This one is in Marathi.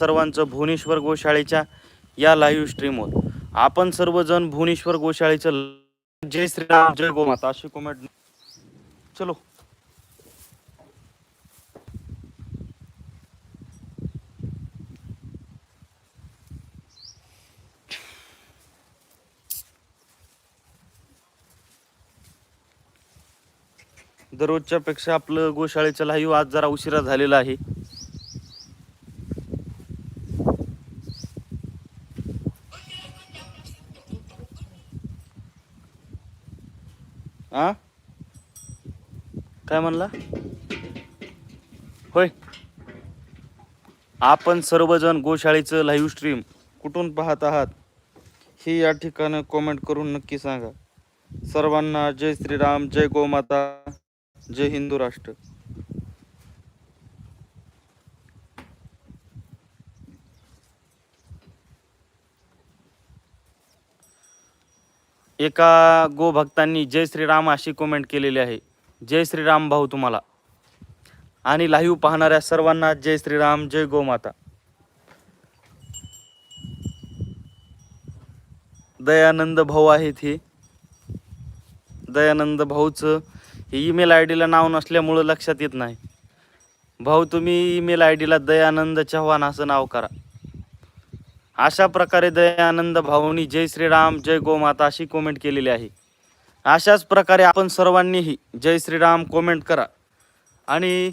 सर्वांचं भुवनेश्वर गोशाळेच्या या लाईव्ह स्ट्रीमवर आपण सर्वजण भुवनेश्वर गोशाळेचं जय श्रीराम जय गोमाता अशी कमेंट चलो. दररोजच्या पेक्षा आपलं गोशाळेचं लाईव्ह आज जरा उशिरा झालेला आहे. आ? काय म्हणला? होय. आपण सर्वजण गोशाळेचं लाईव्ह स्ट्रीम कुठून पाहत आहात? हे या ठिकाणी कॉमेंट करून नक्की सांगा. सर्वांना जय श्रीराम जय गोमाता जय हिंदू राष्ट्र. एका गोभक्तांनी जय श्रीराम अशी कमेंट केलेली आहे. जय श्रीराम भाऊ तुम्हाला. आणि लाईव्ह पाहणाऱ्या सर्वांना जय श्रीराम जय गोमाता. दयानंद भाऊ आहेत हे. दयानंद भाऊचं हे ईमेल आय डीला नाव नसल्यामुळं लक्षात येत नाही. भाऊ तुम्ही ईमेल आय डीला दयानंद चव्हाण असं नाव करा. अशा प्रकारे दयानंद भाऊनी जय श्रीराम जय गोमाता अशी कॉमेंट केलेली आहे. अशाच प्रकारे आपण सर्वांनीही जय श्रीराम कॉमेंट करा. आणि